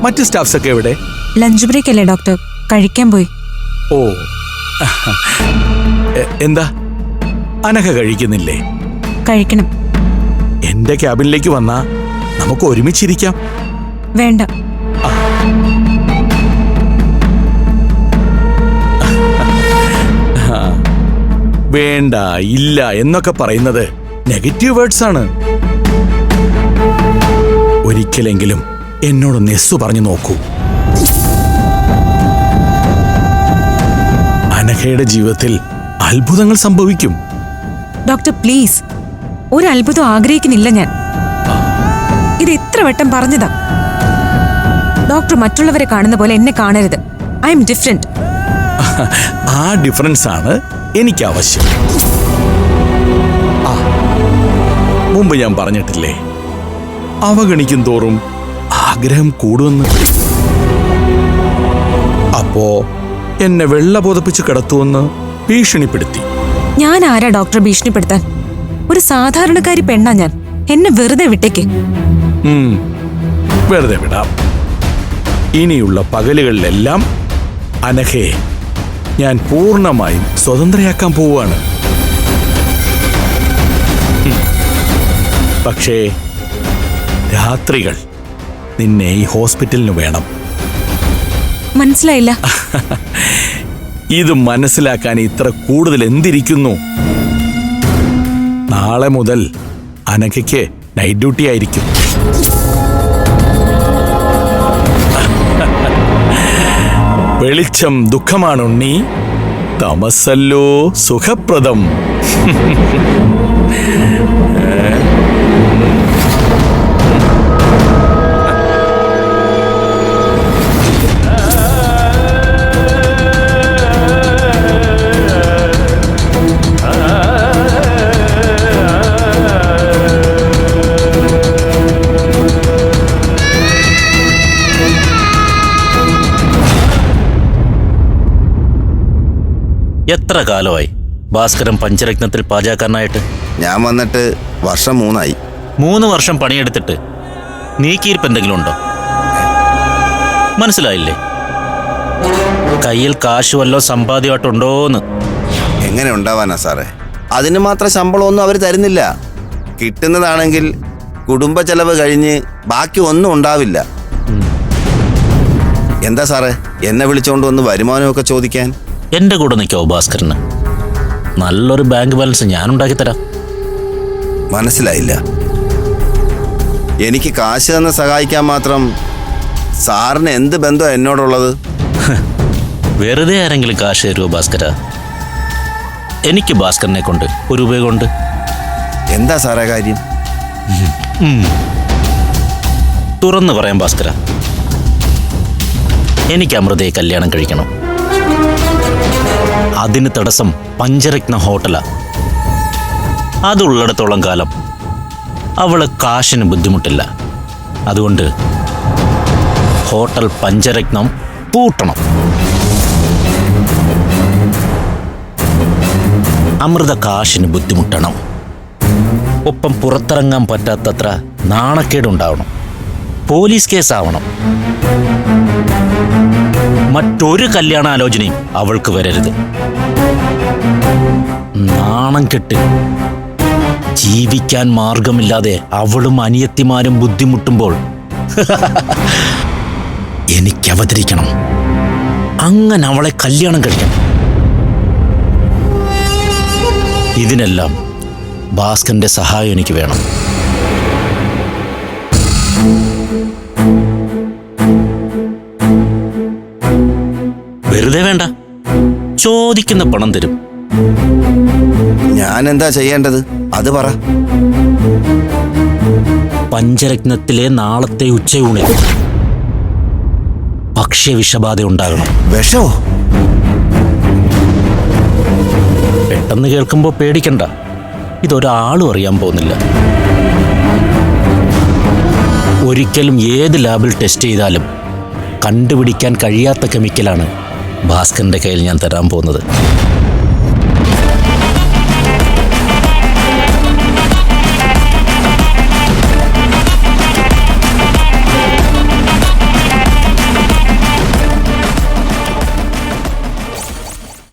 മറ്റ് സ്റ്റാഫ്സ് ഒക്കെ എവിടെ? ലഞ്ച് ബ്രേക്ക് അല്ലേ ഡോക്ടർ. കഴിക്കാൻ പോയി. ഓ. എ- എന്താ? അനഘ കഴിക്കുന്നില്ലേ? കഴിക്കണം. എന്റെ ക്യാബിനിലേക്ക് വന്നാ നമുക്ക് ഒരുമിച്ചിരിക്കാം. വേണ്ട. വേണ്ട ഇല്ല എന്നൊക്കെ പറയുന്നത് നെഗറ്റീവ് വേർഡ്സ് ആണ് ഒരിക്കലെങ്കിലും എന്നോട് നെസ്സു പറഞ്ഞു നോക്കൂ. അനഘയുടെ ജീവിതത്തിൽ അത്ഭുതങ്ങൾ സംഭവിക്കും. Doctor please. ഒരു അത്ഭുതം ആഗ്രഹിക്കുന്നില്ല ഞാൻ. ഇത് എത്ര വട്ടം പറഞ്ഞതാ? ഡോക്ടർ മറ്റുള്ളവരെ കാണുന്ന പോലെ എന്നെ കാണരുത്. ഐ എം ഡിഫറെന്റ് ആ ഡിഫറൻസ് ആണ് എനിക്ക് ആവശ്യം മുമ്പ് ഞാൻ പറഞ്ഞിട്ടില്ലേ? അവഗണിക്കും തോറും ആഗ്രഹം കൂടുമെന്ന്. അപ്പോ എന്നെ വെള്ള ബോധപ്പിച്ച് കിടത്തുവെന്ന് ഭീഷണിപ്പെടുത്തി. ഞാൻ ആരാ ഡോക്ടറെ ഭീഷണിപ്പെടുത്താൻ? ഒരു സാധാരണക്കാരി പെണ്ണാ ഞാൻ. എന്നെ വെറുതെ വിട്ടേക്ക്. വെറുതെ വിടാം. ഇനിയുള്ള പകലുകളിലെല്ലാം അനഘയെ ഞാൻ പൂർണമായും സ്വതന്ത്രയാക്കാൻ പോവുകയാണ്. പക്ഷേ രാത്രികൾ നിന്നെ ഈ ഹോസ്പിറ്റലിന് വേണം. മനസ്സിലായില്ല. ഇത് മനസ്സിലാക്കാൻ ഇത്ര കൂടുതൽ എന്തിരിക്കുന്നു? നാളെ മുതൽ അനഘയ്ക്ക് നൈറ്റ് ഡ്യൂട്ടി ആയിരിക്കും. വെളിച്ചം ദുഃഖമാണ് ഉണ്ണി? തമസല്ലോ സുഖപ്രദം. എത്ര കാലമായി? ഭാസ്കരൻ പഞ്ചരത്നത്തിൽ പാചകക്കാരനായിട്ട്? ഞാൻ വന്നിട്ട് വർഷം മൂന്നായി. മൂന്ന് വർഷം പണിയെടുത്തിട്ട് നീക്കിയിരിപ്പ് എന്തെങ്കിലും ഉണ്ടോ? മനസ്സിലായില്ലേ? കയ്യിൽ കാശ് വല്ലോ സമ്പാദ്യമായിട്ടുണ്ടോന്ന് എങ്ങനെ ഉണ്ടാവാനാ സാറേ? അതിന് മാത്രം ശമ്പളമൊന്നും അവർ തരുന്നില്ല. കിട്ടുന്നതാണെങ്കിൽ കുടുംബ ചെലവ് കഴിഞ്ഞ് ബാക്കി ഒന്നും ഉണ്ടാവില്ല. എന്താ സാറേ? എന്നെ വിളിച്ചോണ്ട് വന്ന് വരുമാനമൊക്കെ ചോദിക്കാൻ? എന്റെ കൂടെ നിൽക്കാവോ ഭാസ്കരന്? നല്ലൊരു ബാങ്ക് ബാലൻസ് ഞാൻ ഉണ്ടാക്കി തരാം. മനസ്സിലായില്ല. എനിക്ക് കാശ് തന്നെ സഹായിക്കാൻ മാത്രം സാറിന് എന്ത് ബന്ധമാണ് എന്നോടുള്ളത്? വെറുതെ ആരെങ്കിലും കാശ് തരുമോ ഭാസ്കര? എനിക്ക് ഭാസ്കരനെ കൊണ്ട് ഒരു ഉപയോഗമുണ്ട്. എന്താ സാറേ കാര്യം? തുറന്നു പറയാം ഭാസ്കര. എനിക്ക് അമൃതയെ കല്യാണം കഴിക്കണം. അതിന് തടസ്സം പഞ്ചരത്ന ഹോട്ടലാ. അതുള്ളിടത്തോളം കാലം അവൾ കാശിന് ബുദ്ധിമുട്ടില്ല. അതുകൊണ്ട് ഹോട്ടൽ പഞ്ചരത്നം പൂട്ടണം. അമൃത കാശിന് ബുദ്ധിമുട്ടണം. ഒപ്പം പുറത്തിറങ്ങാൻ പറ്റാത്തത്ര നാണക്കേടുണ്ടാവണം. പോലീസ് കേസാവണം. മറ്റൊരു കല്യാണാലോചനയും അവൾക്ക് വരരുത്. നാണം കെട്ട് ജീവിക്കാൻ മാർഗമില്ലാതെ അവളും അനിയത്തിമാരും ബുദ്ധിമുട്ടുമ്പോൾ എനിക്ക് അവതരിക്കണം അങ്ങനെ അവളെ കല്യാണം കഴിക്കണം. ഇതിനെല്ലാം ഭാസ്കറിന്റെ സഹായം എനിക്ക് വേണം. വെറുതെ വേണ്ട. ചോദിക്കുന്ന പണം തരും. ഞാൻ എന്താ ചെയ്യേണ്ടത്? അത് പറ. പഞ്ചരത്നത്തിലെ നാളത്തെ ഉച്ചയൂണിൽ ഭക്ഷ്യവിഷബാധ ഉണ്ടാകണം. വിഷമോ? പെട്ടെന്ന് കേൾക്കുമ്പോൾ പേടിക്കണ്ട. ഇതൊരാളും അറിയാൻ പോകുന്നില്ല. ഒരിക്കലും ഏത് ലാബിൽ ടെസ്റ്റ് ചെയ്താലും കണ്ടുപിടിക്കാൻ കഴിയാത്ത കെമിക്കലാണ് ഭാസ്കറിന്റെ കയ്യിൽ ഞാൻ തരാൻ പോകുന്നത്.